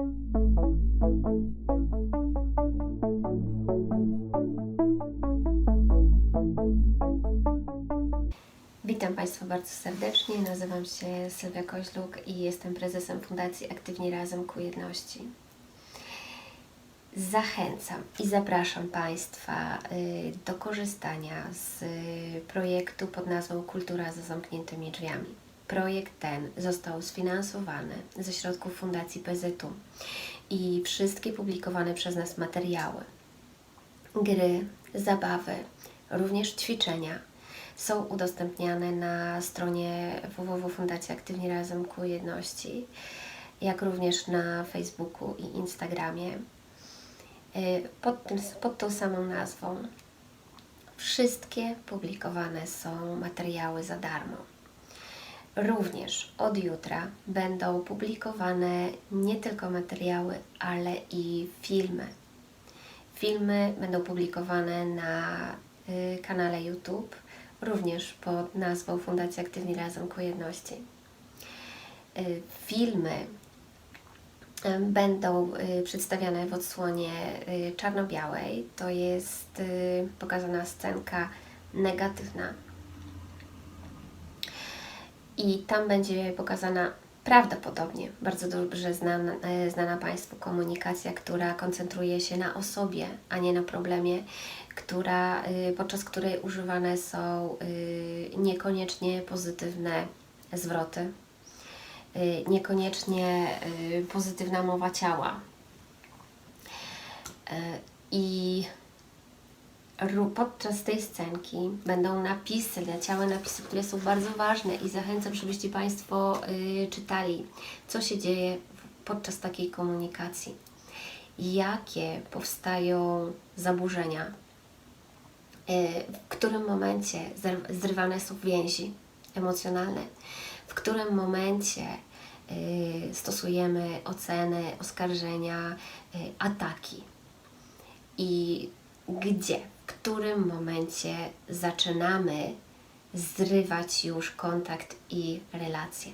Witam Państwa bardzo serdecznie. Nazywam się Sylwia Koźluk i jestem prezesem Fundacji Aktywni Razem ku Jedności. Zachęcam i zapraszam Państwa y, do korzystania z y, projektu pod nazwą Kultura za zamkniętymi drzwiami. Projekt ten został sfinansowany ze środków Fundacji PZU i wszystkie publikowane przez nas materiały, gry, zabawy, również ćwiczenia są udostępniane na stronie www Fundacji Aktywni Razem ku Jedności, jak również na Facebooku i Instagramie y, pod, tym, pod tą samą nazwą. Wszystkie publikowane są materiały za darmo. Również od jutra będą publikowane nie tylko materiały, ale i filmy. Filmy będą publikowane na y, kanale YouTube, również pod nazwą Fundacja Aktywni Razem ku Jedności. Y, Filmy będą y, przedstawiane w odsłonie y, czarno-białej. To jest y, pokazana scenka negatywna. I tam będzie pokazana prawdopodobnie bardzo dobrze znana, e, znana Państwu komunikacja, która koncentruje się na osobie, a nie na problemie, która, y, podczas której używane są y, niekoniecznie pozytywne zwroty, y, niekoniecznie pozytywna mowa ciała. E, I podczas tej scenki będą napisy, leciały napisy, które są bardzo ważne i zachęcam, żebyście Państwo y, czytali, co się dzieje podczas takiej komunikacji. Jakie powstają zaburzenia, y, w którym momencie zrywane są więzi emocjonalne, w którym momencie y, stosujemy oceny, oskarżenia, ataki i gdzie, którym momencie zaczynamy zrywać już kontakt i relacje.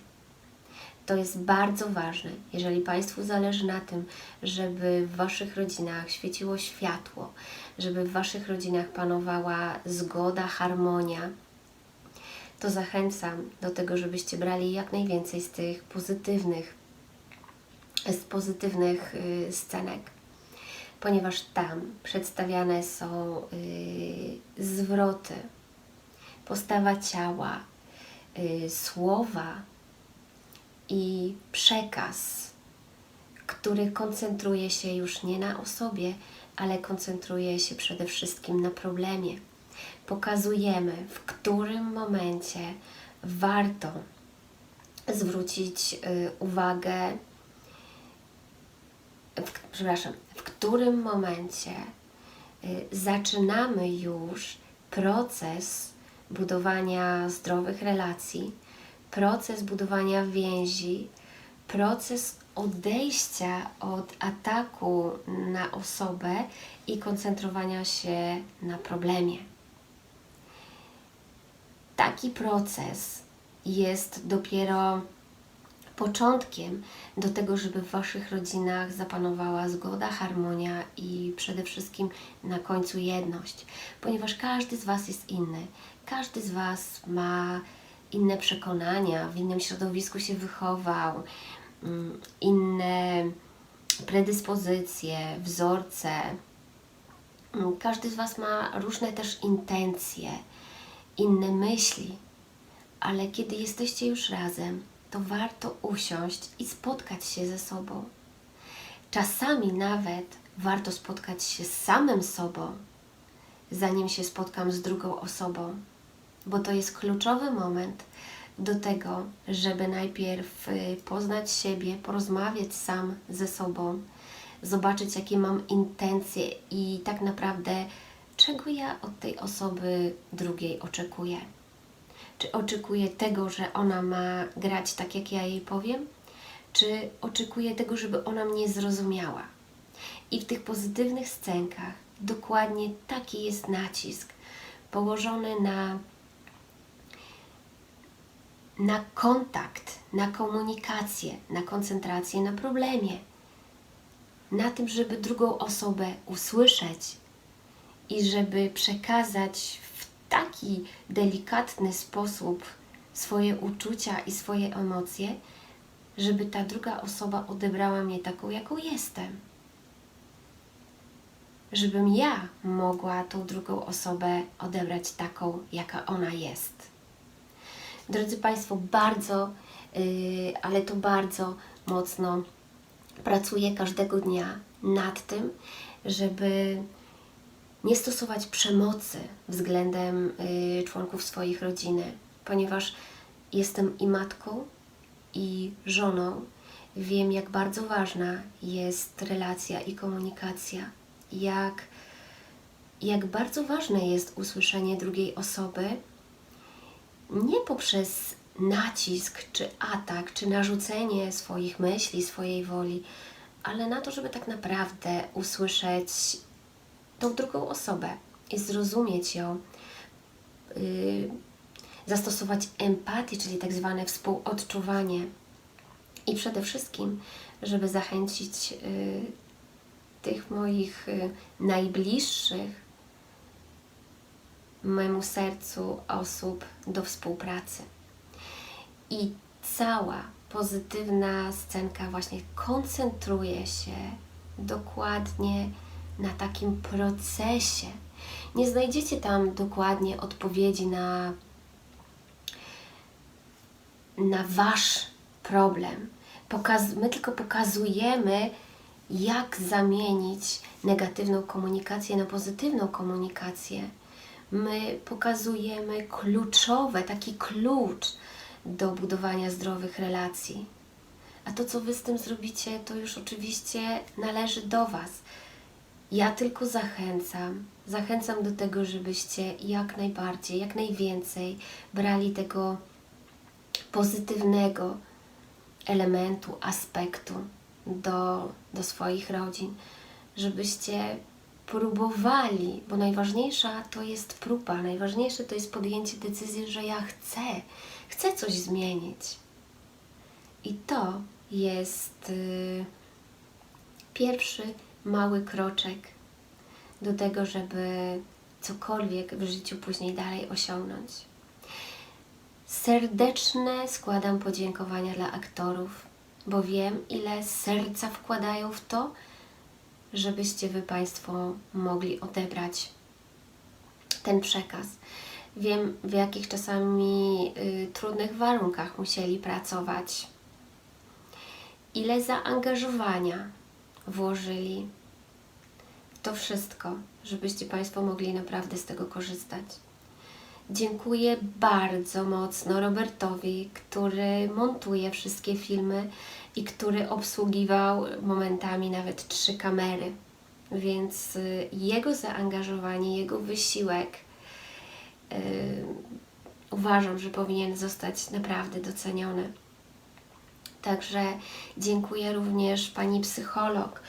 To jest bardzo ważne, jeżeli Państwu zależy na tym, żeby w Waszych rodzinach świeciło światło, żeby w Waszych rodzinach panowała zgoda, harmonia, to zachęcam do tego, żebyście brali jak najwięcej z tych pozytywnych, z pozytywnych y, scenek ponieważ tam przedstawiane są y, zwroty, postawa ciała, y, słowa i przekaz, który koncentruje się już nie na osobie, ale koncentruje się przede wszystkim na problemie. Pokazujemy, w którym momencie warto zwrócić y, uwagę w, przepraszam, którym momencie y, zaczynamy już proces budowania zdrowych relacji, proces budowania więzi, proces odejścia od ataku na osobę i koncentrowania się na problemie. Taki proces jest dopiero początkiem do tego, żeby w Waszych rodzinach zapanowała zgoda, harmonia i przede wszystkim na końcu jedność, ponieważ każdy z Was jest inny. Każdy z Was ma inne przekonania, w innym środowisku się wychował, mm, inne predyspozycje, wzorce. Mm, Każdy z Was ma różne też intencje, inne myśli, ale kiedy jesteście już razem, to warto usiąść i spotkać się ze sobą. Czasami nawet warto spotkać się z samym sobą, zanim się spotkam z drugą osobą, bo to jest kluczowy moment do tego, żeby najpierw y, poznać siebie, porozmawiać sam ze sobą, zobaczyć, jakie mam intencje i tak naprawdę, czego ja od tej osoby drugiej oczekuję. Czy oczekuję tego, że ona ma grać tak, jak ja jej powiem? Czy oczekuję tego, żeby ona mnie zrozumiała? I w tych pozytywnych scenkach dokładnie taki jest nacisk położony na, na kontakt, na komunikację, na koncentrację na problemie, na tym, żeby drugą osobę usłyszeć i żeby przekazać taki delikatny sposób swoje uczucia i swoje emocje, żeby ta druga osoba odebrała mnie taką, jaką jestem. Żebym ja mogła tą drugą osobę odebrać taką, jaka ona jest. Drodzy Państwo, bardzo, yy, ale to bardzo mocno pracuję każdego dnia nad tym, żeby nie stosować przemocy względem y, członków swoich rodziny, ponieważ jestem i matką, i żoną. Wiem, jak bardzo ważna jest relacja i komunikacja, jak, jak bardzo ważne jest usłyszenie drugiej osoby, nie poprzez nacisk, czy atak, czy narzucenie swoich myśli, swojej woli, ale na to, żeby tak naprawdę usłyszeć tą drugą osobę i zrozumieć ją, yy, zastosować empatię, czyli tak zwane współodczuwanie i przede wszystkim, żeby zachęcić yy, tych moich yy, najbliższych memu sercu osób do współpracy. I cała pozytywna scenka właśnie koncentruje się dokładnie na takim procesie. Nie znajdziecie tam dokładnie odpowiedzi na, na wasz problem. Pokaz my tylko pokazujemy, jak zamienić negatywną komunikację na pozytywną komunikację. My pokazujemy kluczowe, taki klucz do budowania zdrowych relacji. A to, co Wy z tym zrobicie, to już oczywiście należy do Was. Ja tylko zachęcam, zachęcam do tego, żebyście jak najbardziej, jak najwięcej brali tego pozytywnego elementu, aspektu do, do swoich rodzin, żebyście próbowali, bo najważniejsza to jest próba, najważniejsze to jest podjęcie decyzji, że ja chcę, chcę coś zmienić. I to jest y, pierwszy mały kroczek do tego, żeby cokolwiek w życiu później dalej osiągnąć. Serdeczne składam podziękowania dla aktorów, bo wiem, ile serca wkładają w to, żebyście Wy Państwo mogli odebrać ten przekaz. Wiem, w jakich czasami y, trudnych warunkach musieli pracować, ile zaangażowania włożyli to wszystko, żebyście Państwo mogli naprawdę z tego korzystać. Dziękuję bardzo mocno Robertowi, który montuje wszystkie filmy i który obsługiwał momentami nawet trzy kamery. Więc y, jego zaangażowanie, jego wysiłek yy, uważam, że powinien zostać naprawdę doceniony. Także dziękuję również pani psycholog,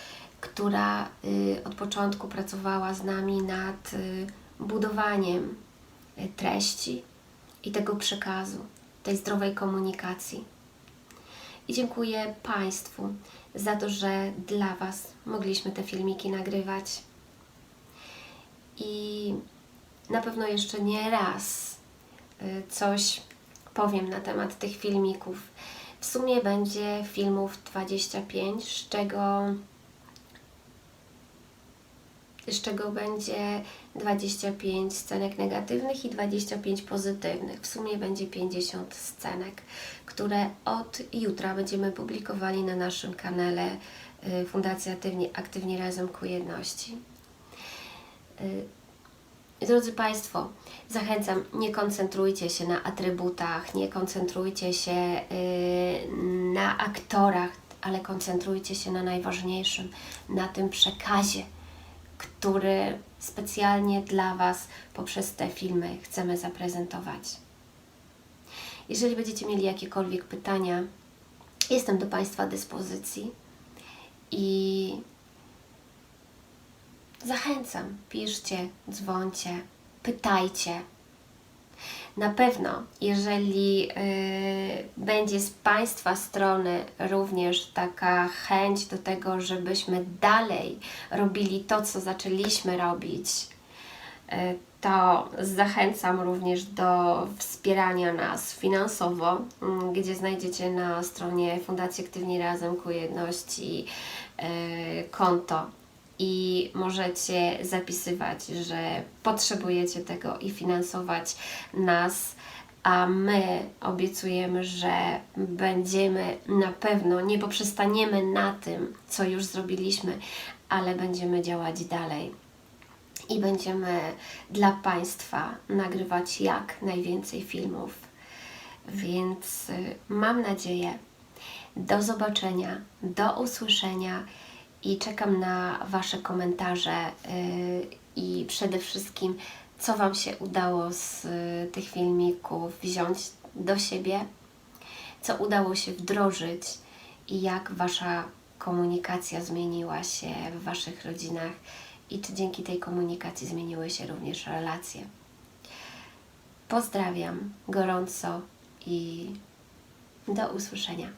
która y, od początku pracowała z nami nad y, budowaniem y, treści i tego przekazu, tej zdrowej komunikacji. I dziękuję Państwu za to, że dla Was mogliśmy te filmiki nagrywać. I na pewno jeszcze nie raz coś powiem na temat tych filmików. W sumie będzie filmów 25, z czego z czego będzie 25 scenek negatywnych i 25 pozytywnych. W sumie będzie 50 scenek, które od jutra będziemy publikowali na naszym kanale y, Fundacja Aktywnie, Aktywnie Razem ku Jedności. Y, drodzy Państwo, zachęcam, nie koncentrujcie się na atrybutach, nie koncentrujcie się y, na aktorach, ale koncentrujcie się na najważniejszym, na tym przekazie, który specjalnie dla Was poprzez te filmy chcemy zaprezentować. Jeżeli będziecie mieli jakiekolwiek pytania, jestem do Państwa dyspozycji i zachęcam, piszcie, dzwońcie, pytajcie. Na pewno, jeżeli y, będzie z Państwa strony również taka chęć do tego, żebyśmy dalej robili to, co zaczęliśmy robić, y, to zachęcam również do wspierania nas finansowo, mm, gdzie znajdziecie na stronie Fundacji Aktywni Razem ku Jedności y, konto i możecie zapisywać, że potrzebujecie tego i finansować nas, a my obiecujemy, że będziemy na pewno, nie poprzestaniemy na tym, co już zrobiliśmy, ale będziemy działać dalej i będziemy dla Państwa nagrywać jak najwięcej filmów. Więc y, mam nadzieję, do zobaczenia, do usłyszenia i czekam na Wasze komentarze y, i przede wszystkim, co Wam się udało z y, tych filmików wziąć do siebie, co udało się wdrożyć i jak Wasza komunikacja zmieniła się w Waszych rodzinach i czy dzięki tej komunikacji zmieniły się również relacje. Pozdrawiam gorąco i do usłyszenia.